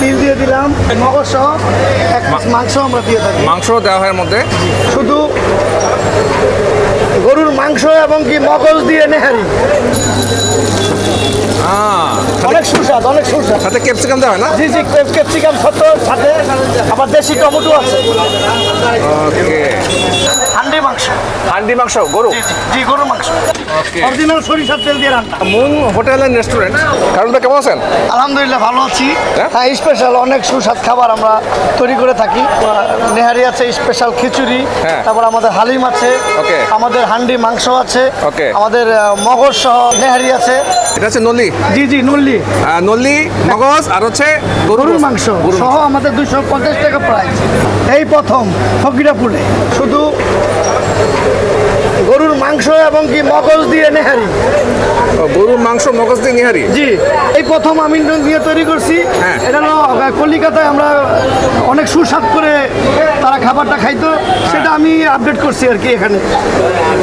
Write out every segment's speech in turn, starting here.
তিল দিয়ে দিলাম। মগজ সহ এক মাংস আমরা দিয়ে থাকি। মাংস দেওয়া হয় মধ্যে? শুধু গরুর মাংস এবং কি মগজ দিয়ে নেহারি অনেক সুস্বাদ অনেক সুস্বাদ। সাথে ক্যাপসিকাম দেওয়া হয় না? জি জি ক্যাপসিকাম সত্য সাথে আবার দেশি টমেটো আছে। ওকে হান্ডি মাংস। হান্ডি মাংস গরু? জি গরুর মাংস। অরিজিনাল সরিষার তেল দিয়ে রান্না। মুন হোটেল অ্যান্ড রেস্টুরেন্ট কারণ কেমন আছেন? আলহামদুলিল্লাহ ভালো আছি। হ্যাঁ? হ্যাঁ স্পেশাল অনেক সুস্বাদ খাবার আমরা তৈরি করে থাকি। নেহারি আছে স্পেশাল খিচুড়ি। হ্যাঁ। তারপর আমাদের হালিম আছে. আমাদের হান্ডি মাংস আছে. আমাদের মগজ সহ নেহারি আছে। এটা হচ্ছে নলি? জি জি আহ, নলি মগজ আর হচ্ছে গরুর মাংস। সহ আমাদের দুশো পঞ্চাশ টাকা প্রাইস এই প্রথম ফকিরাপুরে শুধু Thank you. গরুর মাংস এবং কি মগজ দিয়ে নেহারি? গরুর মাংস মগজ দিয়ে নেহারি? জি এই প্রথম আমি নিয়ে তৈরি করছি। হ্যাঁ। এটা কলিকাতায় আমরা অনেক সুস্বাদ করে তারা খাবারটা খাইতো সেটা আমি আপডেট করছি আর কি এখানে।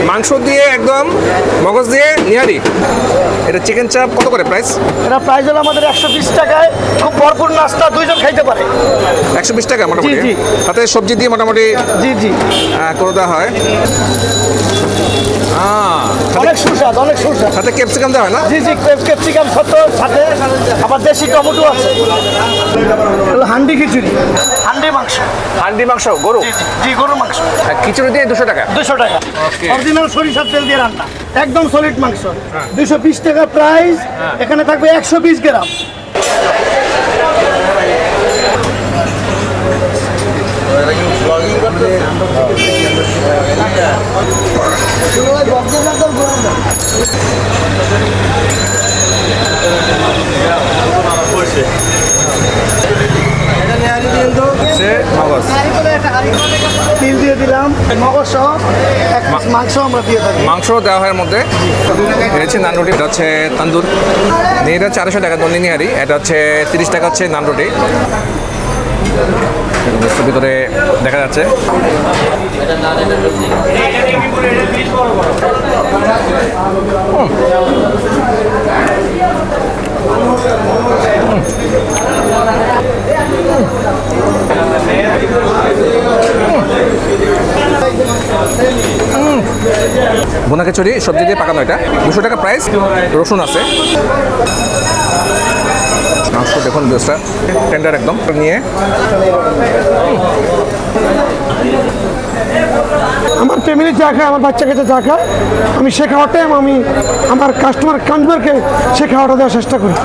মাংস দিয়ে একদম মগজ দিয়ে নিহারি? এটা চিকেন চাপ কত করে প্রাইস এটা প্রাইস হলো আমাদের একশো বিশ টাকায় খুব ভরপুর নাস্তা দুইজন খাইতে পারে। একশো বিশ টাকা মোটামুটি। সাথে সবজি দিয়ে মোটামুটি জি জি। করে দেওয়া হয়। অনেক সুস্বাদ অনেক সুস্বাদ। সাথে ক্যাপসিকাম দেওয়া হয় না? জি জি ক্যাপসিকাম সত্য সাথে আবার দেশি টমেটো আছে। হান্ডি খিচুড়ি। হান্ডি মাংস। হান্ডি মাংস গরু? জি জি মাংস। খিচুড়ি দিয়ে দুশো টাকা? দুশো টাকা. অরিজিনাল সরিষার তেল দিয়ে রান্না। একদম সলিড মাংস। দুশো বিশ টাকা প্রাইস এখানে থাকবে একশো বিশ গ্রাম সে মগজ তিল মাংস আমরা মাংস দেওয়া হয় মধ্যে হচ্ছে নান রুটি এটা হচ্ছে তান্দুর এটা আড়াইশো টাকা দন্ডি নিহারি এটা হচ্ছে তিরিশ টাকা হচ্ছে নান রুটি এর ভিতরে দেখা যাচ্ছে। বোনা খিচুড়ি সবজি দিয়ে পাকানো এটা। দুশো টাকা প্রাইস রসুন আছে। মাংস দেখুন বেসটা। টেন্ডার একদম। নিয়ে। আমার ফ্যামিলি যা খায়, আমার বাচ্চা কাছে যা খায়, আমি সে খাওয়াটাই আমি আমার কাস্টমার কনজিউমারকে সে খাওয়াটা দেওয়ার চেষ্টা করি।